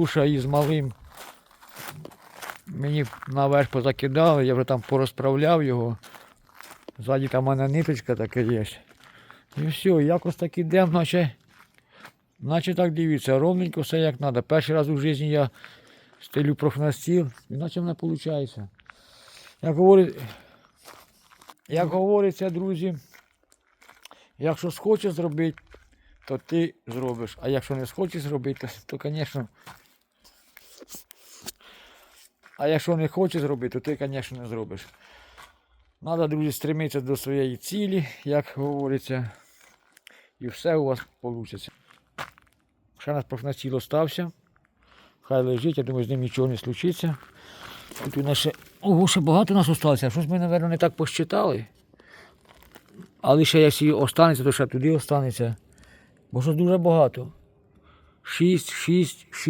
Душа із малим мені наверх позакидали, я вже там порозправляв його. Ззаді там у мене ниточка така є. І все, якось так ідемо, наче, наче так дивіться, ровненько все як треба. Перший раз у житті я стелю профнастіл, і наче в мене виходить. Як, говорить, як говориться, друзі, якщо схочеш зробити, то ти зробиш. А якщо не схочеш зробити, то звісно. А якщо не хочеш зробити, то ти, звісно, не зробиш. Треба, друзі, стремитися до своєї цілі, як говориться, і все у вас вийде. Ще нас профнастіл остався. Хай лежить, я думаю, з ним нічого не случиться. Тут у нас ще, ого, ще багато нас осталося. Щось ми, мабуть, не так посчитали. Але ще якщо останеться, то ще туди останеться. Бо щось дуже багато. Шість, шість, шість.